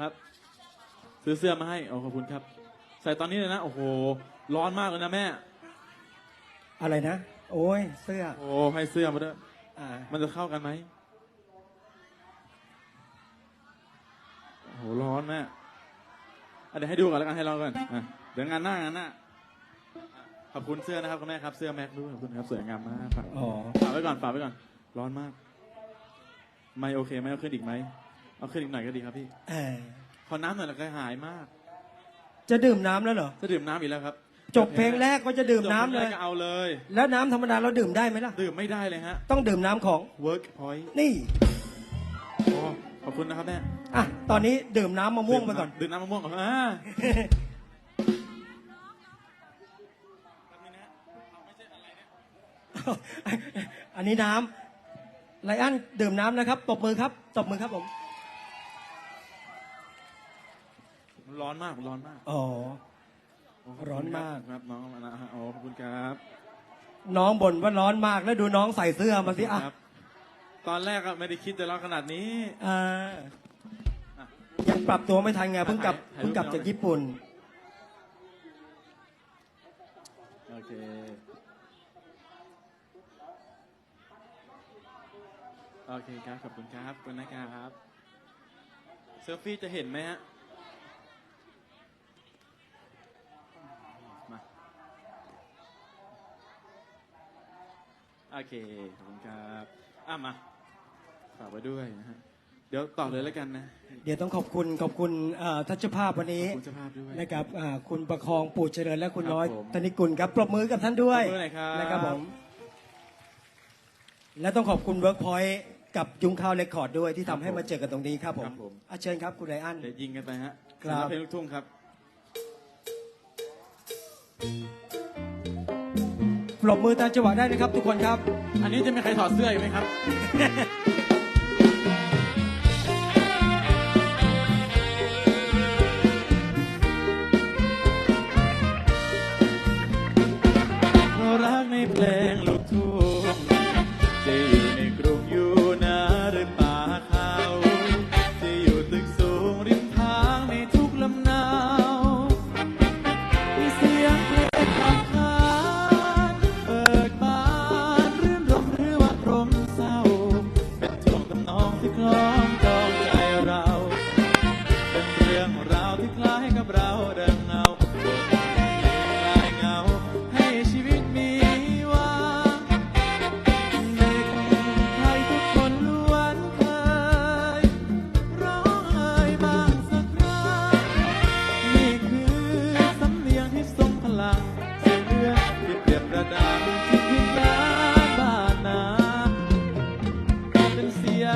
ครับ ซื้อเสื้อมาให้โอ้ขอบคุณครับ ใส่ตอนนี้เลยนะ โอ้โห ร้อนมากเลยนะแม่ อะไรนะ โอ้ยเสื้อโอ้ให้เสื้อมาด้วยอ่ามันจะเข้ากันไหมโอ้โหร้อนแม่อะเดี๋ยวให้ดูก่อนแล้วกันให้เราก่อนอะเดี๋ยวงานหน้างานหน้าอะขอบคุณเสื้อนะครับคุณแม่ครับเสื้อแม็กด้วยขอบคุณครับสวยงามมากฝากอ๋อ ฝากไว้ก่อนฝากไว้ก่อน ร้อนมาก ไม่โอเคไหมเอาขึ้นอีกไหม เอาขึ้นอีกหน่อยก็ดีครับพี่ เออขอน้ำหน่อยละก็หายมาก จะดื่มน้ำแล้วเหรอ จะดื่มน้ำอีกแล้วครับจบเพลงแรกก็จะดื่มน้ำจบพเลงยแรกก็เอาเลย แล้วน้ำธรรมดาเราดื่มได้ไหมล่ะ ดื่มไม่ได้เลยฮะ ต้องดื่มน้ำของ work point นี่ โอ้ขอบคุณนะครับแม่อะ ตอนนี้ดื่มน้ำมะม่วงไปก่อน ดื่มน้ำมะม่วงก่อนอ่า อันนี้น้ำไลอ้อนดื่มน้ำนะครับ ตบมือครับ ตบมือครับผม มัน ร้อนมากมันร้อนมากอ๋อโขบคุณร้อนมากครับน้องนะฮะโอ้ขอบคุณครับน้องบ่นว่าร้อนมากแล้วดูน้องใส่เสื้อมาสิอะครับ ตอนแรกก็ไม่ได้คิดจะร้อนขนาดนี้อ่าอะยังปรับตัวไม่ทันไงเพิ่งกลับถ่ายรูป เพิ่งกลับให้น้องจากญี่ปุ่น โอเคโอเคครับขอบคุณครับขอบคุณนะครับเซลฟี่จะเห็นไหมฮะ โอเค ขอบคุณครับอะมาฝากไว้ด้วยนะฮะ เดี๋ยวต่อเลยแล้วกันนะ เดี๋ยวต้องขอบคุณขอบคุณเอ่อทัชภาพวันนี้ขอบคุณเจ้าภาพด้วย นะครับอ่าคุณประคองปู่เจริญและคุณครับน้อยผมธนิกุลครับปรบมือกับท่านด้วยปรบมือหน่อยครับ นะครับผมและต้องขอบคุณเวิร์กพอยต์กับยุงข้าวเรคคอร์ดด้วยที่ทำให้มาเจอกันตรงนี้ครับผมครับผมอาเชิญครับคุณไรอัน เดี๋ยวยิงกันไปฮะครับ สำหเพลงลูกทุ่งครับ ปรบมือตามจังหวะได้นะครับทุกคนครับ อันนี้จะมีใครถอดเสื้ออีกไหมครับ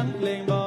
เป็นเสียงเพลงบอก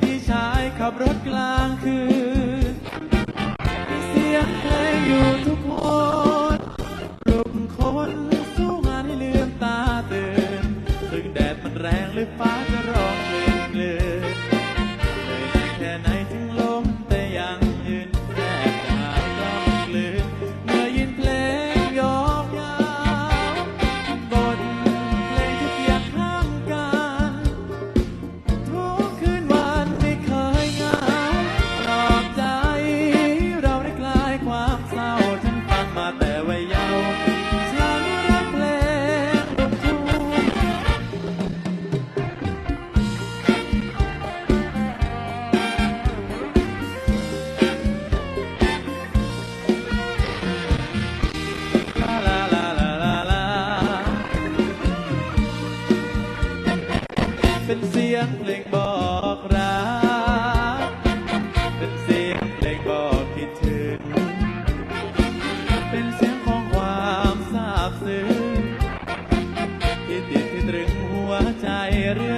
พี่ชายขับรถกลางคืนมีเสียงเพลงอยู่ทุกคนปลุกคนสู้งานให้ลืมตาตื่นถึงแดดมันแรงหรือฟ้าจะร้อง ยงเพลงบอกรัก เป็นเสียงเพลงบอกคิดถึง เป็นเสียงของความซาบซึ้งที่ติดที่ตรึงหัวใจเรื่อย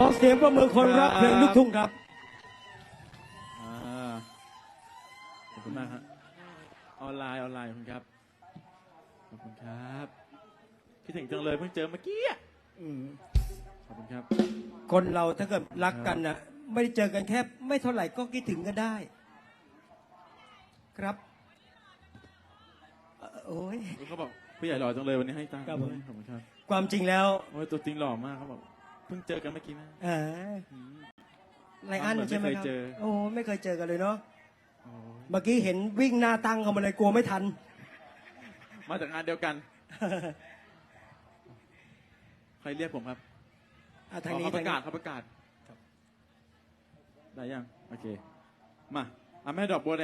อเสียงประมือคนรักเพลงลูกทุ่งครับอ่าขอบคุณมากครับออนไลน์ออนไลน์ขอบคุณครับ ขอบคุณครับคิดถึงจังเลยเพิ่งเจอเมื่อกี้อะขอบคุณครับ คนเราถ้าเกิดรักกันน่ะ ไม่ได้เจอกันแค่ไม่เท่าไหร่ก็คิดถึงกันได้ ครับเอ่อโอ้ยเขาบอกผู้ใหญ่หล่อจังเลยวันนี้ให้ตังค์ครับผม ขอบคุณครับ ความจริงแล้ว โอ้ยตัวจริงหล่อมากเขาบอก เพิ่งเจอกันเมื่อกี้นะเออไลอ้อนเหมือนใช่ไหมไม่ครับเคยเจอ โอ้ไม่เคยเจอกันเลยเนาะโอ้ยเมื่อกี้เห็นวิ่งหน้าตั้งเข้ามาเลยกลัวไม่ทัน มาจากงานเดียวกัน ใครเรียกผมครับอะทางนี้อ๋อเขาประกาศทเขาประกาศได้ยัง โอเค มาอะแม่ดอกบัวแดง